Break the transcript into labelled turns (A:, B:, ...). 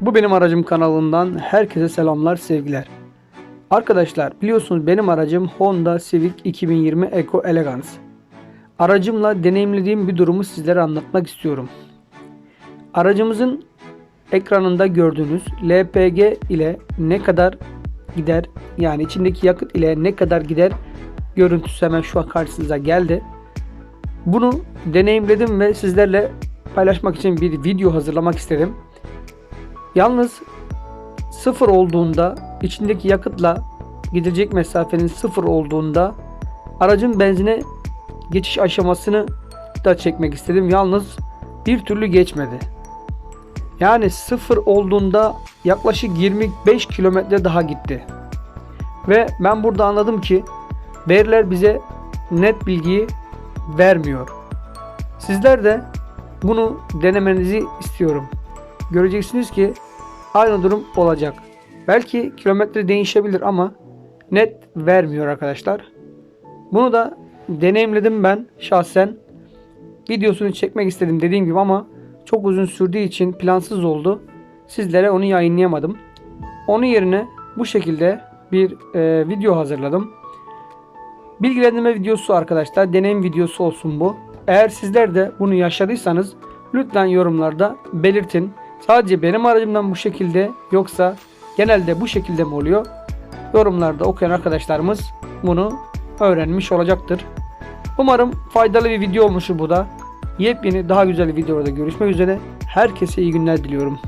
A: Bu benim aracım kanalından herkese selamlar sevgiler. Arkadaşlar biliyorsunuz benim aracım Honda Civic 2020 Eco Elegance. Aracımla deneyimlediğim bir durumu sizlere anlatmak istiyorum. Aracımızın ekranında gördüğünüz LPG ile ne kadar gider yani içindeki yakıt ile ne kadar gider görüntüsü hemen şu an karşınıza geldi. Bunu deneyimledim ve sizlerle paylaşmak için bir video hazırlamak istedim. Yalnız sıfır olduğunda içindeki yakıtla gidecek mesafenin sıfır olduğunda aracın benzine geçiş aşamasını da çekmek istedim. Yalnız bir türlü geçmedi. Yani sıfır olduğunda yaklaşık 25 kilometre daha gitti. Ve ben burada anladım ki veriler bize net bilgiyi vermiyor. Sizler de bunu denemenizi istiyorum. Göreceksiniz ki aynı durum olacak. Belki kilometre değişebilir ama net vermiyor arkadaşlar. Bunu da deneyimledim ben şahsen. Videosunu çekmek istedim dediğim gibi ama çok uzun sürdüğü için plansız oldu. Sizlere onu yayınlayamadım. Onun yerine bu şekilde bir e, video hazırladım. Bilgilendirme videosu arkadaşlar. Deneyim videosu olsun bu. Eğer sizler de bunu yaşadıysanız lütfen yorumlarda belirtin. Sadece benim aracımdan bu şekilde yoksa genelde bu şekilde mi oluyor? Yorumlarda okuyan arkadaşlarımız bunu öğrenmiş olacaktır. Umarım faydalı bir video olmuştur bu da. Yepyeni daha güzel bir videoda görüşmek üzere. Herkese iyi günler diliyorum.